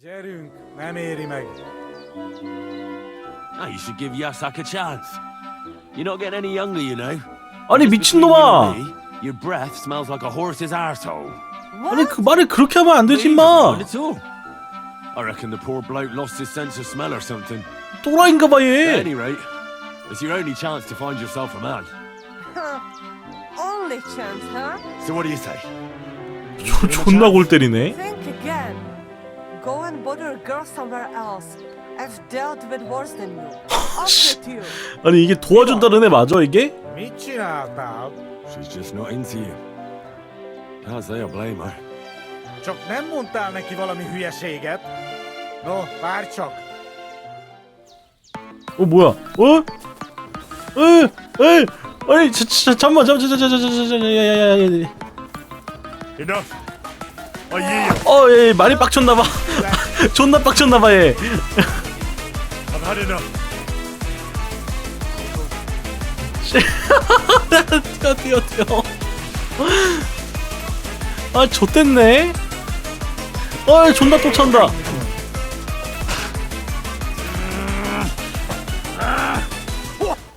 Gyerünk, nem éri meg. Ah, you should give Yasak a chance. You're not getting any younger, you know. 아니 Just between you 미친놈아 and me, Your breath smells like a horse's arsehole. 아니 그 말을 그렇게 하면 안 되지 He 마 doesn't mind at all. I reckon the poor bloke lost his sense of smell or something. 또라이인가 At 봐얘 any rate, it's your only chance to find yourself a man. Only chance, huh? So what do you say? 조- 존나 골 때리네 Think again. A girl somewhere else. I've dealt with worse than you. Up with you. 아니 이게 도와준다는 애 맞아 이게? Mit csináltál? She's just not into you. Can't say I blame her. Csak nem mondtál neki valami hülyeséget? No, várj csak! 어 뭐야? 어? 에? 에? 아니 자, 자, 잠만 잠만 잠만 잠만 잠만 잠만 야야야야 Enough. I yield. 어얘 많이 빡쳤나봐 존나 빡쳤나봐 얘. 뛰어 뛰어 뛰어. 아 좆됐네. 아 존나 쫓아온다